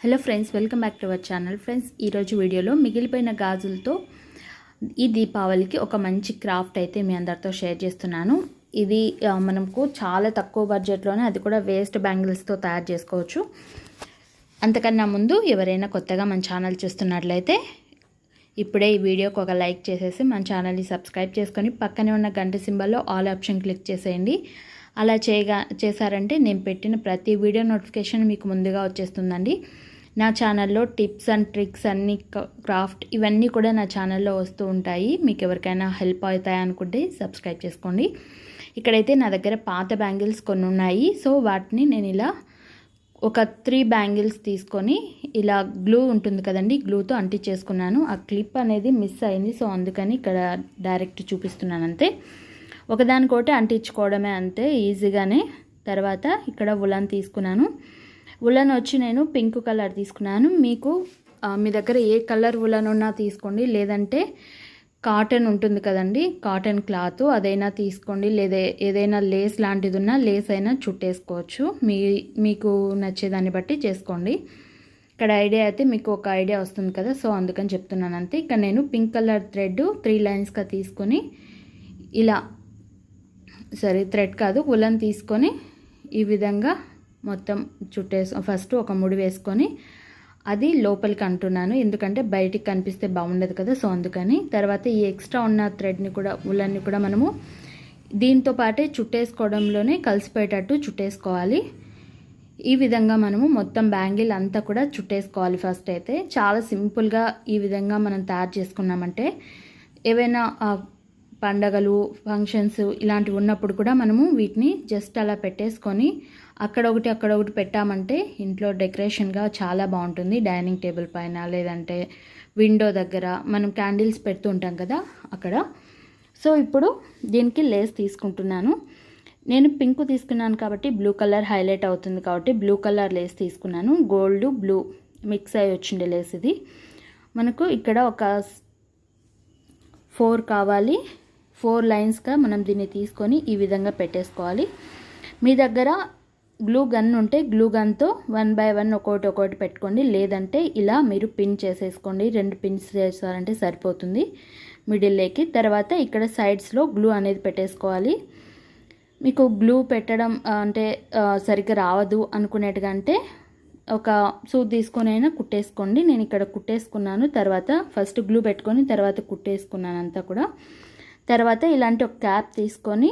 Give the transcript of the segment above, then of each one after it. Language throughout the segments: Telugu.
Hello friends welcome back to our channel friends ఈరోజు వీడియోలో మిగిలిపోయిన గాజులతో ఈ దీపావళికి ఒక మంచి క్రాఫ్ట్ అయితే మీ అందరితో షేర్ చేస్తున్నాను. ఇది మనకు చాలా తక్కువ బడ్జెట్లోనే అది కూడా వేస్ట్ బ్యాంగిల్స్తో తయారు చేసుకోవచ్చు. అంతకన్నా ముందు ఎవరైనా కొత్తగా మన ఛానల్ చూస్తున్నట్లయితే ఇప్పుడే ఈ వీడియోకి ఒక లైక్ చేసేసి మన ఛానల్ని సబ్స్క్రైబ్ చేసుకొని పక్కనే ఉన్న గంట సింబల్లో ఆల్ ఆప్షన్ క్లిక్ చేసేయండి. అలా చేయగా చేశారంటే నేను పెట్టిన ప్రతి వీడియో నోటిఫికేషన్ మీకు ముందుగా వచ్చేస్తుందండి. నా ఛానల్లో టిప్స్ అండ్ ట్రిక్స్ అన్ని క్రాఫ్ట్ ఇవన్నీ కూడా నా ఛానల్లో వస్తూ ఉంటాయి. మీకు ఎవరికైనా హెల్ప్ అవుతాయి అనుకుంటే సబ్స్క్రైబ్ చేసుకోండి. ఇక్కడైతే నా దగ్గర పాత బ్యాంగిల్స్ కొన్ని ఉన్నాయి. సో వాటిని నేను ఇలా ఒక త్రీ బ్యాంగిల్స్ తీసుకొని ఇలా గ్లూ ఉంటుంది కదండి గ్లూతో అంటించేసుకున్నాను. ఆ క్లిప్ అనేది మిస్ అయింది. సో అందుకని ఇక్కడ డైరెక్ట్ చూపిస్తున్నాను అంతే. ఒకదానికోటి అంటించుకోవడమే అంతే ఈజీగానే. తర్వాత ఇక్కడ ఉలన్ తీసుకున్నాను. ఉలన్ వచ్చి నేను పింక్ కలర్ తీసుకున్నాను. మీకు మీ దగ్గర ఏ కలర్ ఉలన్ ఉన్నా తీసుకోండి. లేదంటే కాటన్ ఉంటుంది కదండి కాటన్ క్లాత్ అదైనా తీసుకోండి. లేదా ఏదైనా లేస్ లాంటిది ఉన్నా లేస్ అయినా చుట్టేసుకోవచ్చు. మీ మీకు నచ్చేదాన్ని బట్టి చేసుకోండి. ఇక్కడ ఐడియా అయితే మీకు ఒక ఐడియా వస్తుంది కదా సో అందుకని చెప్తున్నాను అంతే. ఇక్కడ నేను పింక్ కలర్ థ్రెడ్ త్రీ లైన్స్గా తీసుకొని ఇలా సరే థ్రెడ్ కాదు. ఉలన్ తీసుకొని ఈ విధంగా మొత్తం చుట్టేసు ఫస్ట్ ఒక ముడి వేసుకొని అది లోపలికి అంటున్నాను. ఎందుకంటే బయటికి కనిపిస్తే బాగుండదు కదా సో అందుకని. తర్వాత ఈ ఎక్స్ట్రా ఉన్న థ్రెడ్ని కూడా ఉలన్ని కూడా మనము దీంతో పాటే చుట్టేసుకోవడంలోనే కలిసిపోయేటట్టు చుట్టేసుకోవాలి. ఈ విధంగా మనము మొత్తం బ్యాంగిల్ అంతా కూడా చుట్టేసుకోవాలి ఫస్ట్ అయితే. చాలా సింపుల్గా ఈ విధంగా మనం తయారు చేసుకున్నామంటే ఏవైనా పండగలు ఫంక్షన్స్ ఇలాంటివి ఉన్నప్పుడు కూడా మనము వీటిని జస్ట్ అలా పెట్టేసుకొని అక్కడ ఒకటి అక్కడ ఒకటి పెట్టామంటే ఇంట్లో డెకరేషన్గా చాలా బాగుంటుంది. డైనింగ్ టేబుల్ పైన లేదంటే విండో దగ్గర మనం క్యాండిల్స్ పెడుతూ ఉంటాం కదా అక్కడ. సో ఇప్పుడు దీనికి లేస్ తీసుకుంటున్నాను. నేను పింక్ తీసుకున్నాను కాబట్టి బ్లూ కలర్ హైలైట్ అవుతుంది కాబట్టి బ్లూ కలర్ లేస్ తీసుకున్నాను. గోల్డ్ బ్లూ మిక్స్ అయి వచ్చిండే లేస్ ఇది. మనకు ఇక్కడ ఒక ఫోర్ కావాలి. ఫోర్ లైన్స్గా మనం దీన్ని తీసుకొని ఈ విధంగా పెట్టేసుకోవాలి. మీ దగ్గర గ్లూ గన్ ఉంటే గ్లూ గన్తో వన్ బై వన్ ఒకటి ఒకటి పెట్టుకోండి. లేదంటే ఇలా మీరు పిన్ చేసేసుకోండి. రెండు పిన్స్ చేసారంటే సరిపోతుంది మిడిల్లోకి. తర్వాత ఇక్కడ సైడ్స్లో గ్లూ అనేది పెట్టేసుకోవాలి. మీకు గ్లూ పెట్టడం అంటే సరిగ్గా రావదు అనుకునేట్టుగా అంటే ఒక సూట్ తీసుకొని అయినా కుట్టేసుకోండి. నేను ఇక్కడ కుట్టేసుకున్నాను. తర్వాత ఫస్ట్ గ్లూ పెట్టుకొని తర్వాత కుట్టేసుకున్నాను అంతా కూడా. తర్వాత ఇలాంటి ఒక క్యాప్ తీసుకొని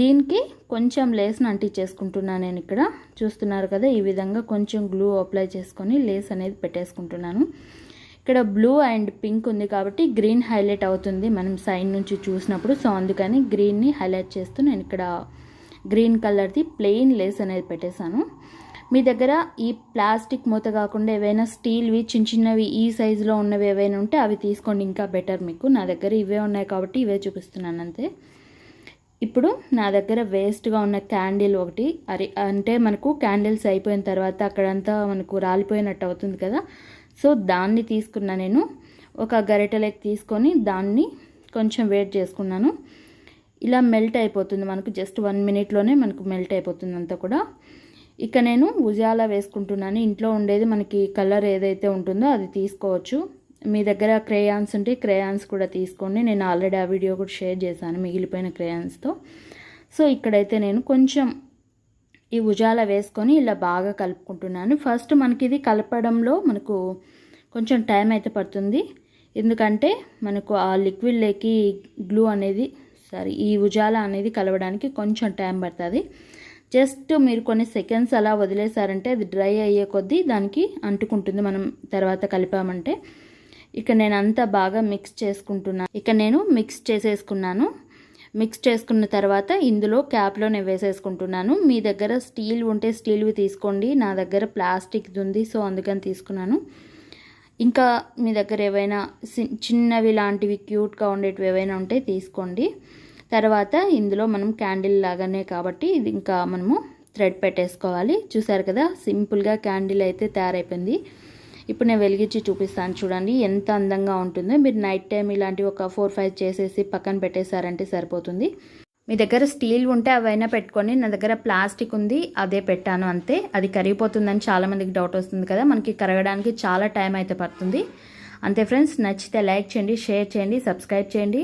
దీనికి కొంచెం లేస్ని అంటించేసుకుంటున్నాను నేను ఇక్కడ. చూస్తున్నారు కదా ఈ విధంగా కొంచెం గ్లూ అప్లై చేసుకొని లేస్ అనేది పెట్టేసుకుంటున్నాను. ఇక్కడ బ్లూ అండ్ పింక్ ఉంది కాబట్టి గ్రీన్ హైలైట్ అవుతుంది. మనం సైడ్ నుంచి చూసినప్పుడు సో అందుకని గ్రీన్ని హైలైట్ చేస్తూ నేను ఇక్కడ గ్రీన్ కలర్ది ప్లెయిన్ లేస్ అనేది పెట్టేశాను. మీ దగ్గర ఈ ప్లాస్టిక్ మూత కాకుండా ఏవైనా స్టీల్వి చిన్న చిన్నవి ఈ సైజులో ఉన్నవి ఏవైనా ఉంటే అవి తీసుకోండి. ఇంకా బెటర్ మీకు. నా దగ్గర ఇవే ఉన్నాయి కాబట్టి ఇవే చూపిస్తున్నాను అంతే. ఇప్పుడు నా దగ్గర వేస్ట్గా ఉన్న క్యాండిల్ ఒకటి. అరే అంటే మనకు క్యాండిల్స్ అయిపోయిన తర్వాత అక్కడంతా మనకు రాలిపోయినట్టు అవుతుంది కదా. సో దాన్ని తీసుకున్నా నేను. ఒక గరిటెలకి తీసుకొని దాన్ని కొంచెం వేట్ చేసుకున్నాను. ఇలా మెల్ట్ అయిపోతుంది మనకు. జస్ట్ వన్ మినిట్లోనే మనకు మెల్ట్ అయిపోతుంది అంతా కూడా. ఇక నేను ఉజాలా వేసుకుంటున్నాను. ఇంట్లో ఉండేది మనకి కలర్ ఏదైతే ఉంటుందో అది తీసుకోవచ్చు. మీ దగ్గర క్రేయాన్స్ ఉంటే క్రేయాన్స్ కూడా తీసుకోండి. నేను ఆల్రెడీ ఆ వీడియో కూడా షేర్ చేశాను మిగిలిపోయిన క్రేయాన్స్తో. సో ఇక్కడైతే నేను కొంచెం ఈ ఉజాల వేసుకొని ఇలా బాగా కలుపుకుంటున్నాను. ఫస్ట్ మనకి ఇది కలపడంలో మనకు కొంచెం టైం అయితే పడుతుంది. ఎందుకంటే మనకు ఆ లిక్విడ్లోకి గ్లూ అనేది సారీ ఈ ఉజాల అనేది కలవడానికి కొంచెం టైం పడుతుంది. జస్ట్ మీరు కొన్ని సెకండ్స్ అలా వదిలేసారంటే అది డ్రై అయ్యే కొద్దీ దానికి అంటుకుంటుంది మనం తర్వాత కలిపామంటే. ఇక నేను అంతా బాగా మిక్స్ చేసుకుంటున్నాను ఇక నేను మిక్స్ చేసేసుకున్నాను. మిక్స్ చేసుకున్న తర్వాత ఇందులో క్యాప్లో నేను వేసేసుకుంటున్నాను. మీ దగ్గర స్టీల్ ఉంటే స్టీల్వి తీసుకోండి. నా దగ్గర ప్లాస్టిక్ది ఉంది సో అందుకని తీసుకున్నాను. ఇంకా మీ దగ్గర ఏవైనా సి- చిన్నవి లాంటివి క్యూట్గా ఉండేటివి ఏవైనా ఉంటే తీసుకోండి. తర్వాత ఇందులో మనం క్యాండిల్ లాగానే కాబట్టి ఇది ఇంకా మనము థ్రెడ్ పెట్టేసుకోవాలి. చూసారు కదా సింపుల్గా క్యాండిల్ అయితే తయారైపోయింది. ఇప్పుడు నేను వెలిగించి చూపిస్తాను చూడండి ఎంత అందంగా ఉంటుందో. మీరు నైట్ టైం ఇలాంటివి ఒక ఫోర్ ఫైవ్ చేసేసి పక్కన పెట్టేశారంటే సరిపోతుంది. మీ దగ్గర స్టీల్ ఉంటే అవైనా పెట్టుకొని నా దగ్గర ప్లాస్టిక్ ఉంది అదే పెట్టాను అంతే. అది కరిగిపోతుందని చాలామందికి డౌట్ వస్తుంది కదా మనకి కరగడానికి చాలా టైం అయితే పడుతుంది. అంతే ఫ్రెండ్స్ నచ్చితే లైక్ చేయండి షేర్ చేయండి సబ్స్క్రైబ్ చేయండి.